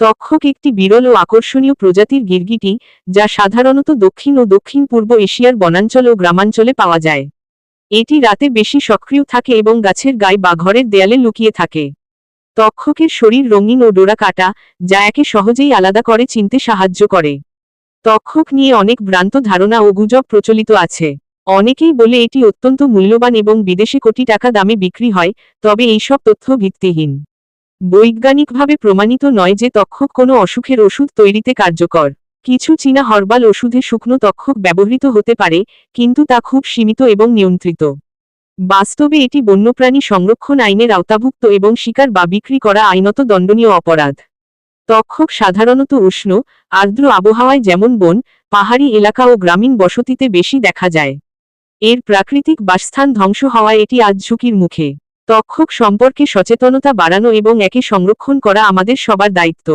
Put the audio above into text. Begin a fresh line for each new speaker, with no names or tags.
তক্ষক একটি বিরল ও আকর্ষণীয় প্রজাতির গিরগিটি, যা সাধারণত দক্ষিণ ও দক্ষিণ পূর্ব এশিয়ার বনাঞ্চল ও গ্রামাঞ্চলে পাওয়া যায়। এটি রাতে বেশি সক্রিয় থাকে এবং গাছের গায়ে বা ঘরের দেয়ালে লুকিয়ে থাকে। তক্ষকের শরীর রঙিন ও ডোরা কাটা, যা একে সহজেই আলাদা করে চিনতে সাহায্য করে। তক্ষক নিয়ে অনেক ভ্রান্ত ধারণা ও গুজব প্রচলিত আছে। অনেকেই বলে এটি অত্যন্ত মূল্যবান এবং বিদেশে কোটি টাকা দামে বিক্রি হয়, তবে এইসব তথ্য ভিত্তিহীন। বৈজ্ঞানিকভাবে প্রমাণিত নয় যে তক্ষক কোনো অসুখের ওষুধ তৈরিতে কার্যকর। কিছু চীনা হরবাল ওষুধে শুকনো তক্ষক ব্যবহৃত হতে পারে, কিন্তু তা খুব সীমিত এবং নিয়ন্ত্রিত। বাস্তবে এটি বন্যপ্রাণী সংরক্ষণ আইনের আওতাভুক্ত এবং শিকার বা বিক্রি করা আইনত দণ্ডনীয় অপরাধ। তক্ষক সাধারণত উষ্ণ, আর্দ্র আবহাওয়ায় যেমন বন, পাহাড়ি এলাকা ও গ্রামীণ বসতিতে বেশি দেখা যায়। এর প্রাকৃতিক বাসস্থান ধ্বংস হওয়ায় এটি আজ ঝুঁকির মুখে। তক্ষক সম্পর্কে সচেতনতা বাড়ানো এবং একে সংরক্ষণ করা আমাদের সবার দায়িত্ব।